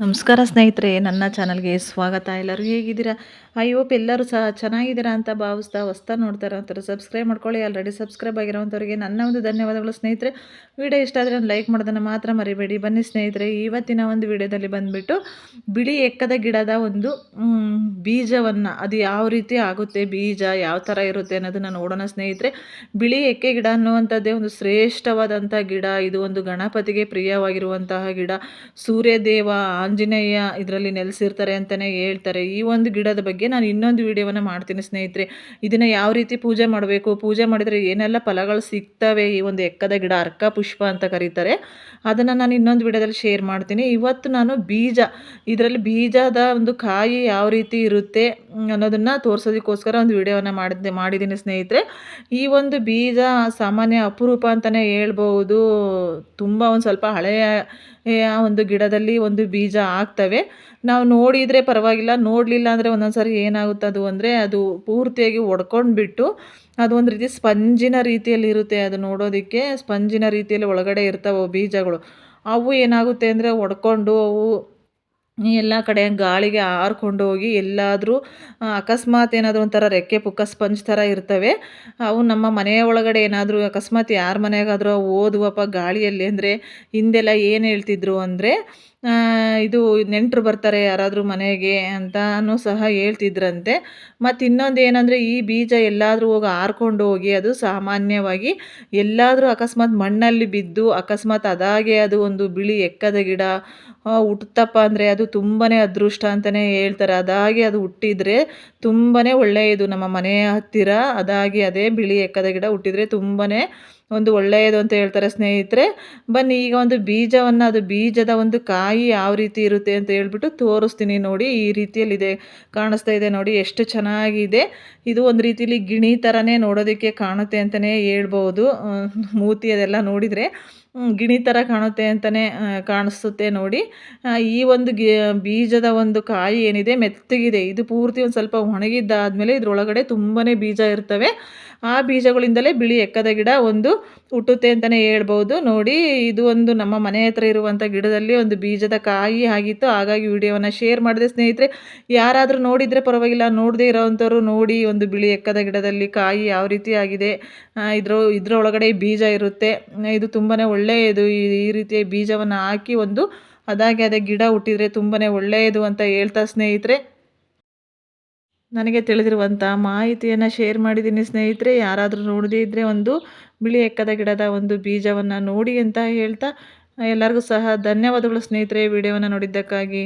ನಮಸ್ಕಾರ ಸ್ನೇಹಿತರೆ, ನನ್ನ ಚಾನಲ್ಗೆ ಸ್ವಾಗತ. ಎಲ್ಲರೂ ಹೇಗಿದ್ದೀರಾ? ಐ ಹೋಪ್ ಎಲ್ಲರೂ ಸಹ ಚೆನ್ನಾಗಿದ್ದೀರಾ ಅಂತ ಭಾವಿಸ್ತಾ ಹೊಸ್ತಾ ನೋಡ್ತಾರೆ ಅಂತಾರೆ ಸಬ್ಸ್ಕ್ರೈಬ್ ಮಾಡ್ಕೊಳ್ಳಿ. ಆಲ್ರೆಡಿ ಸಬ್ಸ್ಕ್ರೈಬ್ ಆಗಿರೋವಂಥವ್ರಿಗೆ ನನ್ನ ಒಂದು ಧನ್ಯವಾದಗಳು ಸ್ನೇಹಿತರೆ. ವಿಡಿಯೋ ಇಷ್ಟ ಆದರೆ ಒಂದು ಲೈಕ್ ಮಾಡೋದನ್ನು ಮಾತ್ರ ಮರಿಬೇಡಿ. ಬನ್ನಿ ಸ್ನೇಹಿತರೆ, ಇವತ್ತಿನ ಒಂದು ವಿಡಿಯೋದಲ್ಲಿ ಬಂದುಬಿಟ್ಟು ಬಿಳಿ ಎಕ್ಕದ ಗಿಡದ ಒಂದು ಬೀಜವನ್ನು ಅದು ಯಾವ ರೀತಿ ಆಗುತ್ತೆ, ಬೀಜ ಯಾವ ಥರ ಇರುತ್ತೆ ಅನ್ನೋದನ್ನು ನೋಡೋಣ ಸ್ನೇಹಿತರೆ. ಬಿಳಿ ಎಕ್ಕೆ ಗಿಡ ಅನ್ನುವಂಥದ್ದೇ ಒಂದು ಶ್ರೇಷ್ಠವಾದಂಥ ಗಿಡ. ಇದು ಒಂದು ಗಣಪತಿಗೆ ಪ್ರಿಯವಾಗಿರುವಂತಹ ಗಿಡ. ಸೂರ್ಯದೇವ ಆಂಜನೇಯ ಇದರಲ್ಲಿ ನೆಲೆಸಿರ್ತಾರೆ ಅಂತಲೇ ಹೇಳ್ತಾರೆ. ಈ ಒಂದು ಗಿಡದ ಬಗ್ಗೆ ನಾನು ಇನ್ನೊಂದು ವಿಡಿಯೋವನ್ನು ಮಾಡ್ತೀನಿ ಸ್ನೇಹಿತರೆ. ಇದನ್ನು ಯಾವ ರೀತಿ ಪೂಜೆ ಮಾಡಬೇಕು? ಪೂಜೆ ಮಾಡಿದರೆ ಏನೆಲ್ಲ ಫಲಗಳು ಸಿಗ್ತವೆ? ಈ ಒಂದು ಎಕ್ಕದ ಗಿಡ ಅರ್ಕ ಪುಷ್ಪ ಅಂತ ಕರೀತಾರೆ. ಅದನ್ನು ನಾನು ಇನ್ನೊಂದು ವಿಡಿಯೋದಲ್ಲಿ ಶೇರ್ ಮಾಡ್ತೀನಿ. ಇವತ್ತು ನಾನು ಬೀಜ, ಇದರಲ್ಲಿ ಬೀಜದ ಒಂದು ಕಾಯಿ ಯಾವ ರೀತಿ ಇರುತ್ತೆ ಅನ್ನೋದನ್ನು ತೋರಿಸೋದಕ್ಕೋಸ್ಕರ ಒಂದು ವಿಡಿಯೋವನ್ನು ಮಾಡಿದ್ದೆ, ಮಾಡಿದ್ದೀನಿ ಸ್ನೇಹಿತರೆ. ಈ ಒಂದು ಬೀಜ ಸಾಮಾನ್ಯ ಅಪರೂಪ ಅಂತಲೇ ಹೇಳ್ಬೋದು. ತುಂಬ ಒಂದು ಸ್ವಲ್ಪ ಹಳೆಯ ಒಂದು ಗಿಡದಲ್ಲಿ ಒಂದು ಬೀಜ ಆಗ್ತವೆ. ನಾವು ನೋಡಿದರೆ ಪರವಾಗಿಲ್ಲ, ನೋಡಲಿಲ್ಲ ಅಂದರೆ ಒಂದೊಂದು ಸಾರಿ ಏನಾಗುತ್ತೆ ಅದು ಅಂದರೆ ಅದು ಪೂರ್ತಿಯಾಗಿ ಒಡ್ಕೊಂಡು ಬಿಟ್ಟು ಅದು ಒಂದು ರೀತಿ ಸ್ಪಂಜಿನ ರೀತಿಯಲ್ಲಿ ಇರುತ್ತೆ ಅದು ನೋಡೋದಕ್ಕೆ, ಸ್ಪಂಜಿನ ರೀತಿಯಲ್ಲಿ ಒಳಗಡೆ ಇರ್ತಾವೆ ಬೀಜಗಳು. ಅವು ಏನಾಗುತ್ತೆ ಅಂದರೆ ಒಡ್ಕೊಂಡು ಅವು ಎಲ್ಲ ಕಡೆ ಗಾಳಿಗೆ ಹಾರ್ಕೊಂಡು ಹೋಗಿ ಎಲ್ಲಾದರೂ ಅಕಸ್ಮಾತ್ ಏನಾದರೂ ಒಂಥರ ರೆಕ್ಕೆ ಪುಕ್ಕ ಸ್ಪಂಜ್ ಥರ ಇರ್ತವೆ. ಅವು ನಮ್ಮ ಮನೆಯ ಒಳಗಡೆ ಏನಾದರೂ ಅಕಸ್ಮಾತ್ ಯಾರ ಮನೆಗಾದರೂ ಓದುವಪ್ಪ ಗಾಳಿಯಲ್ಲಿ ಅಂದರೆ ಹಿಂದೆಲ್ಲ ಏನು ಹೇಳ್ತಿದ್ರು ಅಂದರೆ ಇದು ನೆಂಟರು ಬರ್ತಾರೆ ಯಾರಾದರೂ ಮನೆಗೆ ಅಂತಾನು ಸಹ ಹೇಳ್ತಿದ್ರಂತೆ. ಮತ್ತು ಇನ್ನೊಂದು ಏನಂದರೆ ಈ ಬೀಜ ಎಲ್ಲಾದರೂ ಹೋಗಿ ಹಾರ್ಕೊಂಡು ಹೋಗಿ ಅದು ಸಾಮಾನ್ಯವಾಗಿ ಎಲ್ಲಾದರೂ ಅಕಸ್ಮಾತ್ ಮಣ್ಣಲ್ಲಿ ಬಿದ್ದು ಅಕಸ್ಮಾತ್ ಅದಾಗೆ ಅದು ಒಂದು ಬಿಳಿ ಎಕ್ಕದ ಗಿಡ ಹುಟ್ಟುತ್ತಪ್ಪ ಅಂದರೆ ಅದು ತುಂಬಾ ಅದೃಷ್ಟ ಅಂತಲೇ ಹೇಳ್ತಾರೆ. ಅದಾಗಿ ಅದು ಹುಟ್ಟಿದರೆ ತುಂಬಾ ಒಳ್ಳೆಯದು ನಮ್ಮ ಮನೆಯ ಹತ್ತಿರ, ಅದಾಗಿ ಅದೇ ಬಿಳಿ ಎಕ್ಕದ ಗಿಡ ಹುಟ್ಟಿದರೆ ತುಂಬಾ ಒಂದು ಒಳ್ಳೆಯದು ಅಂತ ಹೇಳ್ತಾರೆ ಸ್ನೇಹಿತರೆ. ಬನ್ನಿ, ಈಗ ಒಂದು ಬೀಜವನ್ನು ಅದು ಬೀಜದ ಒಂದು ಕಾಯಿ ಯಾವ ರೀತಿ ಇರುತ್ತೆ ಅಂತ ಹೇಳ್ಬಿಟ್ಟು ತೋರಿಸ್ತೀನಿ ನೋಡಿ. ಈ ರೀತಿಯಲ್ಲಿದೆ, ಕಾಣಿಸ್ತಾ ಇದೆ ನೋಡಿ ಎಷ್ಟು ಚೆನ್ನಾಗಿದೆ. ಇದು ಒಂದು ರೀತಿಯಲ್ಲಿ ಗಿಣಿ ಥರನೇ ನೋಡೋದಕ್ಕೆ ಕಾಣುತ್ತೆ ಅಂತಲೇ ಹೇಳ್ಬೋದು. ಮೂತಿ ಅದೆಲ್ಲ ನೋಡಿದರೆ ಗಿಣಿ ಥರ ಕಾಣುತ್ತೆ ಅಂತಲೇ ಕಾಣಿಸುತ್ತೆ ನೋಡಿ. ಈ ಒಂದು ಗಿ, ಬೀಜದ ಒಂದು ಕಾಯಿ ಏನಿದೆ, ಮೆತ್ತಗಿದೆ. ಇದು ಪೂರ್ತಿ ಒಂದು ಸ್ವಲ್ಪ ಒಣಗಿದ್ದಾದಮೇಲೆ ಇದರೊಳಗಡೆ ತುಂಬಾ ಬೀಜ ಇರ್ತವೆ. ಆ ಬೀಜಗಳಿಂದಲೇ ಬಿಳಿ ಎಕ್ಕದ ಗಿಡ ಒಂದು ಹುಟ್ಟುತ್ತೆ ಅಂತಲೇ ಹೇಳ್ಬೋದು. ನೋಡಿ, ಇದು ಒಂದು ನಮ್ಮ ಮನೆ ಹತ್ರ ಇರುವಂಥ ಗಿಡದಲ್ಲಿ ಒಂದು ಬೀಜದ ಕಾಯಿ ಆಗಿತ್ತು. ಹಾಗಾಗಿ ವಿಡಿಯೋವನ್ನು ಶೇರ್ ಮಾಡಿದೆ ಸ್ನೇಹಿತರೆ. ಯಾರಾದರೂ ನೋಡಿದರೆ ಪರವಾಗಿಲ್ಲ, ನೋಡದೇ ಇರೋವಂಥವ್ರು ನೋಡಿ ಒಂದು ಬಿಳಿ ಎಕ್ಕದ ಗಿಡದಲ್ಲಿ ಕಾಯಿ ಯಾವ ರೀತಿ ಆಗಿದೆ. ಇದರ, ಇದರೊಳಗಡೆ ಬೀಜ ಇರುತ್ತೆ. ಇದು ತುಂಬಾ ಒಳ್ಳೆಯದು, ಈ ರೀತಿಯ ಬೀಜವನ್ನು ಹಾಕಿ ಒಂದು ಅದಾಗೆ ಅದೇ ಗಿಡ ಹುಟ್ಟಿದರೆ ತುಂಬಾ ಒಳ್ಳೆಯದು ಅಂತ ಹೇಳ್ತಾ ಸ್ನೇಹಿತರೆ. ನನಗೆ ತಿಳಿದಿರುವಂಥ ಮಾಹಿತಿಯನ್ನು ಶೇರ್ ಮಾಡಿದ್ದೀನಿ ಸ್ನೇಹಿತರೆ. ಯಾರಾದರೂ ನೋಡದೇ ಇದ್ದರೆ ಒಂದು ಬಿಳಿ ಎಕ್ಕದ ಗಿಡದ ಒಂದು ಬೀಜವನ್ನು ನೋಡಿ ಅಂತ ಹೇಳ್ತಾ, ಎಲ್ಲರಿಗೂ ಸಹ ಧನ್ಯವಾದಗಳು ಸ್ನೇಹಿತರೆ. ವಿಡಿಯೋವನ್ನು ನೋಡಿದ್ದಕ್ಕಾಗಿ.